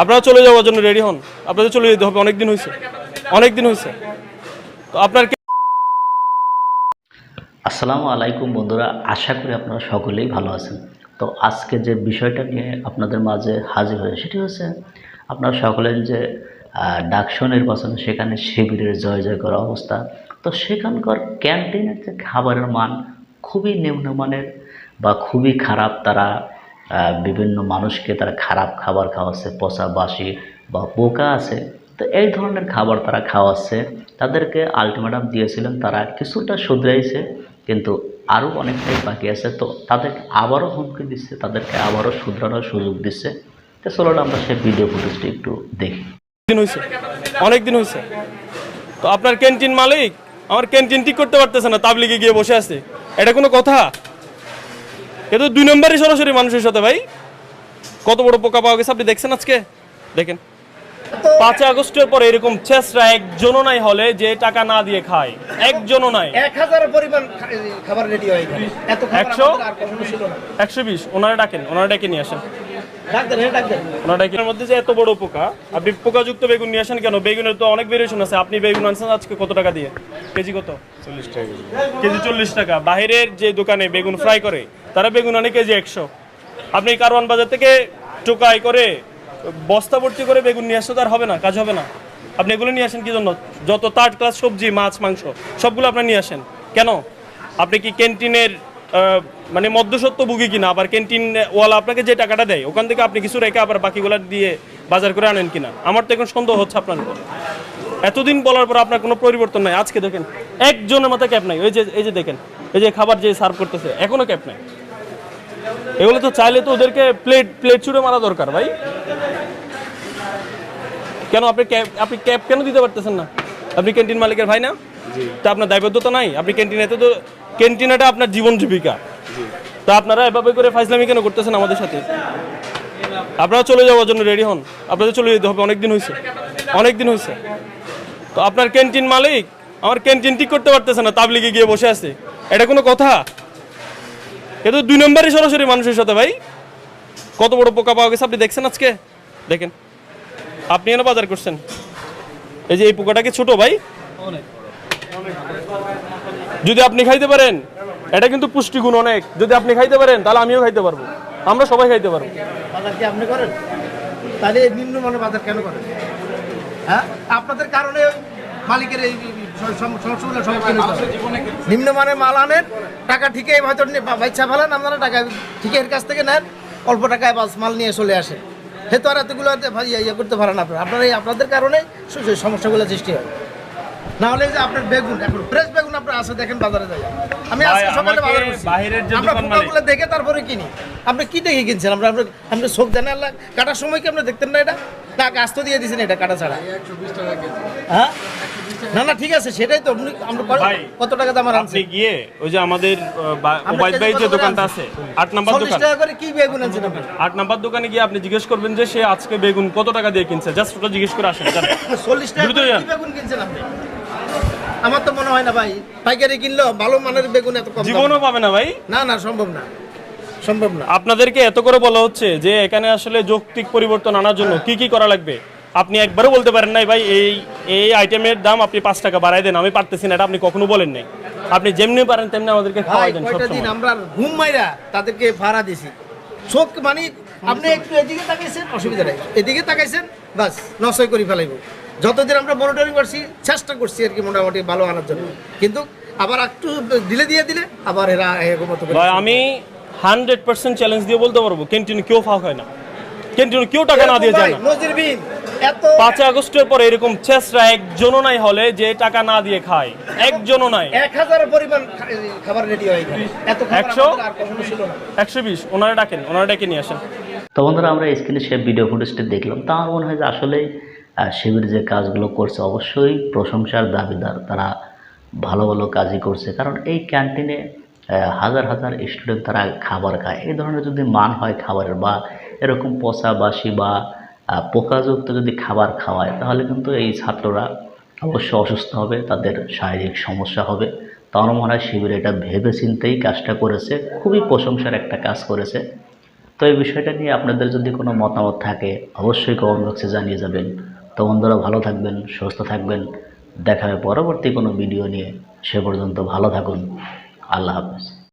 আপনারা চলে যাওয়ার জন্য রেডি হন। আপনাদের চলে যেতে হবে অনেক দিন হয়েছে অনেক দিন হয়েছে তো আপনার আসসালামু আলাইকুম বন্ধুরা, আশা করি আপনারা সকলেই ভালো আছেন। তো আজকে যে বিষয়টা নিয়ে আপনাদের মাঝে হাজির হয়ে সেটি হচ্ছে, আপনারা সকলের যে ডাকসু নির্বাচন, সেখানে শিবিরের জয় জয় করা অবস্থা। তো সেখানকার ক্যান্টিনের যে খাবারের মান খুবই নিম্নমানের বা খুবই খারাপ, তারা বিভিন্ন মানুষকে তারা খারাপ খাবার খাওয়াচ্ছে, পচা বাসি বা পোকা আছে। তো এই ধরনের খাবার তারা খাওয়াচ্ছে। তাদেরকে আলটিমেটাম দিয়েছিলেন, তারা কিছুটা শুধরাইছে, কিন্তু আরও অনেকটাই বাকি আছে। তো তাদেরকে আবারও হুমকি দিচ্ছে, তাদেরকে আবারও শুধরানোর সুযোগ দিচ্ছে। তো চলো না আমরা সেই ভিডিও ফুটেজটি একটু দেখি। দিন হয়েছে অনেক দিন হয়েছে তো আপনার ক্যান্টিন মালিক, আমার ক্যান্টিন ঠিক করতে পারতেছে না, তাবলিগে গিয়ে বসে আছে। এটা কোনো কথা? এ তো দুই নম্বরই সরাসরি মানুষের সাথে ভাই। কত বড় পোকা পাওয়া গেছে আপনি দেখছেন আজকে? দেখেন। পাঁচই আগস্টের পরে এরকম চেষ্টা একজনও নাই হলে যে টাকা না দিয়ে খায়। একজনও নাই। এক হাজার পরিমাণ খাবার রেডি হয়ে একশো? একশো বিশ। ওনারা ডাকেন ওনারা ডেকে নিয়ে আসেন। হ্যাঁ মধ্যে যে এত বড় পোকা আপনি পোকাযুক্ত বেগুন নিয়ে আসেন কেন? বেগুনের তো অনেক ভেরিয়েশন আছে। আপনি বেগুন আনছেন আজকে কত টাকা দিয়ে? কেজি কত? চল্লিশ টাকা কেজি। চল্লিশ টাকা। বাইরের যে দোকানে বেগুন ফ্রাই করে তারা বেগুন আনে কেজি একশো। আপনি কারওয়ান বাজার থেকে টোকাই করে, বস্তা ভর্তি করে বেগুন নিয়ে আসতে তো আর হবে না, কাজ হবে না। আপনি এগুলো নিয়ে আসেন কি জন্য? যত থার্ড ক্লাস সবজি, মাছ, মাংস, সবগুলো আপনি নিয়ে আসেন। কেন? আপনি কি ক্যান্টিনের মানে মধ্যসত্ত্ব ভুগি কিনা? আবার ক্যান্টিন ওয়ালা আপনাকে যে টাকাটা দেয়, ওখান থেকে আপনি কিছু রেখে আবার বাকিগুলো দিয়ে বাজার করে আনেন কিনা? আমার তো এখন সন্দেহ হচ্ছে আপনার উপর। এতদিন বলার পর আপনার কোনো পরিবর্তন নাই। আজকে দেখেন, একজনের মাথায় ক্যাপ নাই। ওই যে, এই যে দেখেন, এই যে খাবার যে সার্ভ করতেছে এখনও ক্যাপ নাই। এগুলো তো চাইলে তো ওদেরকে প্লেট প্লেট ছুড়ে মারা দরকার ভাই। কেন আপনি ক্যাব আপনি ক্যাব কেন দিতে পারতেছেন না? আপনি ক্যান্টিন মালিকের ভাই না? তা আপনার দায়বদ্ধতা নাই? আপনি ক্যান্টিনেতে তো ক্যান্টিনাটা আপনার জীবন জীবিকা। তা আপনারা এভাবে করে ফাইজলামি কেন করতেছেন আমাদের সাথে? আপনারা চলে যাওয়ার জন্য রেডি হন। আপনাদের চলে যেতে হবে অনেকদিন হয়েছে অনেক দিন হয়েছে তো আপনার ক্যান্টিন মালিক আমার ক্যান্টিন ঠিক করতে পারতেছে না তাবলিগে গিয়ে বসে আছে। এটা কোনো কথা? এ তো দুই নম্বরই সরাসরি মানুষের সাথে, ভাই। কত বড় পোকা পাওয়া গেছে, আপনি দেখছেন আজকে? দেখেন। আপনি এনে বাজার করছেন। এই যে এই পোকাটা কি ছোট, ভাই? যদি আপনি খাইতে পারেন, এটা কিন্তু পুষ্টিগুণ অনেক। যদি আপনি খাইতে পারেন, তাহলে আমিও খাইতে পারব। আমরা সবাই খাইতে পারব। বাজার কি আপনি করেন? তাহলে বাজার কেন করেন? হ্যাঁ? আপনাদের কারণে মালিকের এই নিম্নমানের মাল আনেন টাকা ঠিকই হয়তো বাচ্চা ফেলেন আপনারা টাকা ঠিকই এর কাছ থেকে নেন অল্প টাকায় বাস মাল নিয়ে চলে আসে। সে তো আর এতগুলো ভাই ইয়ে করতে পারেন আপনারা। আপনারা এই আপনাদের কারণে সমস্যাগুলো সৃষ্টি হয়। না হলে যে আপনার বেগুন এখন ফ্রেশ বেগুন আপনার আছে দেখেন বাজারে যাই। আমি আজকে সকালে বাজার আমরা দোকান দেখে তারপরে কিনি। আপনি কি দেখে কিনছেন? আমরা আমরা আপনি চোখ দেন আল্লাহ কাটার সময় কি আপনি দেখতেন না এটা? না গাছ তো দিয়ে দিয়েছেন এটা কাটা ছাড়া। হ্যাঁ? না না ঠিক আছে সেটাই তো। আমরা কত- টাকা দাম আনছি গিয়ে ওই যে আমাদের কেজি ভাই যে দোকানটা আছে আট নাম্বার দোকান। টাকা করে কি বেগুন আনছেন আপনি? আট নাম্বার দোকানে গিয়ে আপনি জিজ্ঞেস করবেন যে সে আজকে বেগুন কত টাকা দিয়ে কিনছে। জাস্ট ওটা জিজ্ঞেস করে আসেন জান। চল্লিশ টাকা। কি বেগুন কিনছেন আপনি? আমার তো মনে হয় না ভাই পাইকারি কিনলো ভালো মানের বেগুন এত কম জীবনও পাবে না ভাই? না না সম্ভব না। সম্ভব না। আপনাদেরকে এত করে বলা হচ্ছে যে এখানে আসলে যৌক্তিক পরিবর্তন আনার জন্য কি কি করা লাগবে? আপনি একবারও বলতে পারেন নাই ভাই এই এই আইটেমের দাম আপনি পাঁচ টাকা বাড়াই দেন আমি পারতেছি না। এটা আপনি কখনো বলেন নাই। আপনি যেমনি পারেন তেমনি আমাদেরকে খাওয়াই দেন কয়টা দিন আমরা ঘুম মাইরা তাদেরকে ভাড়া দিছি। চোখ মানে আপনি একটু এদিকে তাকাইছেন অসুবিধা নেই। এদিকে তাকাইছেন বাস নশয় করে ফেলাইব। যতদিন আমরা মনিটরিং করছি চেষ্টা করছি আর কি মোটামুটি ভালো আনার জন্য। কিন্তু আবার একটু দিলে দিয়ে দিলে আবার এরা এরকম আমি হান্ড্রেড পার্সেন্ট চ্যালেঞ্জ দিয়ে বলতে পারব ক্যান্টিনে কেউ ফাঁক হয় না। ক্যান্টিনে কেউ টাকা না দিয়ে যায় না। পাঁচই আগস্টের পরে এরকম চেষ্টা একজনও নাই হলে যে টাকা না দিয়ে খায় একজনও নাই এক হাজার পরিমাণ খাবার রেডি হয়ে গেল এত খাবার একশো? একশো বিশ ওনারা ডাকেন ওনারা ডেকে নিয়ে আসেন। তো বন্ধুরা আমরা স্ক্রিনে সে ভিডিও ফুটেজটি দেখলাম। তা আমার মনে হয় যে আসলে শিবির যে কাজগুলো করছে অবশ্যই প্রশংসার দাবিদার। তারা ভালো ভালো কাজই করছে। কারণ এই ক্যান্টিনে হাজার হাজার স্টুডেন্ট তারা খাবার খায়। এই ধরনের যদি মান হয় খাবারের বা এরকম পচা বাসি বা পোকাযুক্ত যদি খাবার খাওয়ায়, তাহলে কিন্তু এই ছাত্ররা অবশ্যই অসুস্থ হবে, তাদের শারীরিক সমস্যা হবে। তো আমার মনে হয় শিবির এটা ভেবে চিন্তেই কাজটা করেছে, খুবই প্রশংসার একটা কাজ করেছে। তো এই বিষয়টা নিয়ে আপনাদের যদি কোনো মতামত থাকে, অবশ্যই কমেন্ট বক্সে জানিয়ে যাবেন। তো বন্ধুরা, ভালো থাকবেন, সুস্থ থাকবেন। দেখা হবে পরবর্তী কোনো ভিডিও নিয়ে। সে পর্যন্ত ভালো থাকুন। আল্লাহ হাফেজ।